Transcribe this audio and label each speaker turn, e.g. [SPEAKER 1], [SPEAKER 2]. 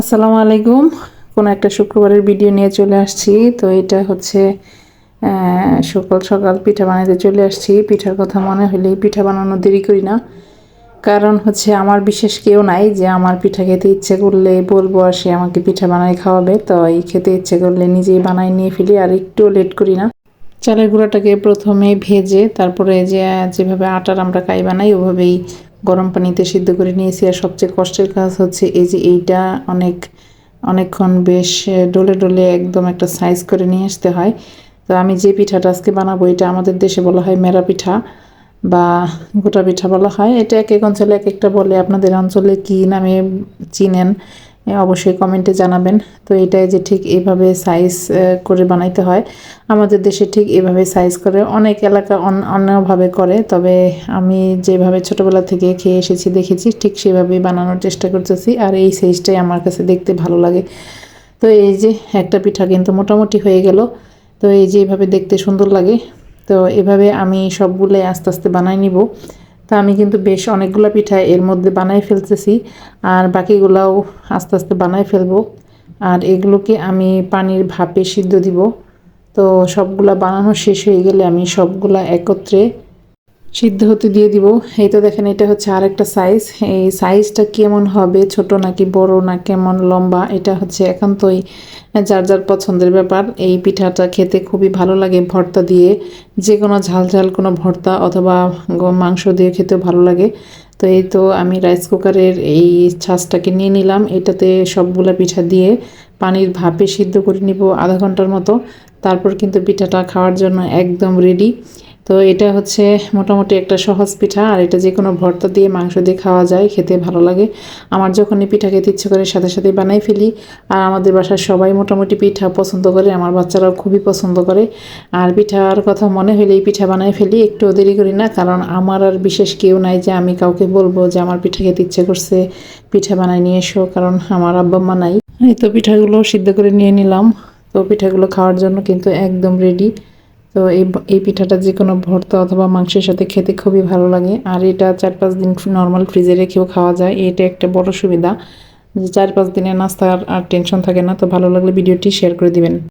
[SPEAKER 1] আসসালামু আলাইকুম। কোনো একটা শুক্রবারের ভিডিও নিয়ে চলে আসছি। তো এটা হচ্ছে সকাল সকাল পিঠা বানাতে চলে আসছি। পিঠার কথা মনে হলেই পিঠা বানানো দেরি করি না। কারণ হচ্ছে আমার বিশেষ কেউ নাই যে আমার পিঠা খেতে ইচ্ছে করলে বলব আর সে আমাকে পিঠা বানাই খাওয়াবে। তো এই খেতে ইচ্ছে করলে নিজেই বানাই নিয়ে ফেলি আর একটুও লেট করি না। চালের গুঁড়াটাকে প্রথমে ভেজে, তারপরে যে, যেভাবে আটার আমরা কাই বানাই, ওভাবেই গরম পানিতে সিদ্ধ করে নিয়েছি। আর সবচেয়ে কষ্টের কাজ হচ্ছে এই যে এইটা অনেক, অনেকক্ষণ বেশ ডলে ডলে একদম একটা সাইজ করে নিয়ে আসতে হয়। তো আমি যে পিঠাটা আজকে বানাবো, এটা আমাদের দেশে বলা হয় মেরা পিঠা বা গোটা পিঠা বলা হয়। এটা এক এক অঞ্চলে এক একটা বলে, আপনাদের অঞ্চলে কী নামে চিনেন? অবশ্যই কমেন্টে জানাবেন। তো এটাই যে ঠিক এভাবে সাইজ করে বানাইতে হয়। আমাদের দেশে ঠিক এভাবে সাইজ করে। অনেক এলাকা অন- অন্যভাবে করে। তবে আমি যেভাবে ছোটোবেলা থেকে খেয়ে এসেছি, দেখেছি, ঠিক সেভাবেই বানানোর চেষ্টা করতেছি। আর এই সাইজটাই আমার কাছে দেখতে ভালো লাগে। তো এই যে একটা পিঠা কিন্তু মোটামুটি হয়ে গেল। তো এই যে এভাবে দেখতে সুন্দর লাগে। তো এভাবে আমি সবগুলো আস্তে আস্তে বানাই নিব। তা আমি কিন্তু বেশ অনেকগুলো পিঠা এর মধ্যে বানাই ফেলতেছি আর বাকিগুলাও আস্তে আস্তে বানাই ফেলব। আর এগুলোকে আমি পানির ভাপে সিদ্ধ দিব। তো সবগুলা বানানো শেষ হয়ে গেলে আমি সবগুলা একত্রে সিদ্ধ হতে দিয়ে দিব। এই তো দেখেন, এটা হচ্ছে আরেকটা সাইজ এই সাইজটা কেমন হবে? ছোট নাকি বড় না কেমন? লম্বা? এটা হচ্ছে একান্তই যার যার পছন্দের ব্যাপার। এই পিঠাটা খেতে খুবই ভালো লাগে ভর্তা দিয়ে। যে কোনো ঝাল ঝাল কোনো ভর্তা অথবা মাংস দিয়ে খেতেও ভালো লাগে। তো এই তো আমি রাইস কুকারের এই ছাঁচটাকে নিয়ে নিলাম। এটাতে সবগুলা পিঠা দিয়ে পানির ভাপে সিদ্ধ করে নিব আধা ঘণ্টার মতো। তারপর কিন্তু পিঠাটা খাওয়ার জন্য একদম রেডি তো এটা হচ্ছে মোটামুটি একটা সহজ পিঠা, আর এটা যে কোনো ভর্তা দিয়ে মাংস দিয়ে খাওয়া যায়, খেতে ভালো লাগে। আমার যখনই পিঠা খেতে ইচ্ছে করে, সাথে সাথে বানাই ফেলি। আর আমাদের বাসার সবাই মোটামুটি পিঠা পছন্দ করে, আমার বাচ্চারাও খুবই পছন্দ করে। আর পিঠার কথা মনে হলেই পিঠা বানাই ফেলি একটু দেরি করি না, কারণ আমার আর বিশেষ কেউ নাই যে আমি কাউকে বলব যে আমার পিঠা খেতে ইচ্ছে করছে, পিঠা বানাই নিয়ে এসো, কারণ আমার আব্বা মা নাই। এই তো পিঠাগুলো সিদ্ধ করে নিয়ে নিলাম। তো পিঠাগুলো খাওয়ার জন্য কিন্তু একদম রেডি তো এই এই পিঠাটা যে কোনো ভর্তা অথবা মাংসের সাথে খেতে খুবই ভালো লাগে। আর এটা চার পাঁচ দিন নর্মাল ফ্রিজে রেখেও খাওয়া যায়। এটা একটা বড় সুবিধা যে চার পাঁচ দিনের নাস্তার আর টেনশন থাকে না। তো ভালো লাগলে ভিডিওটি শেয়ার করে দিবেন।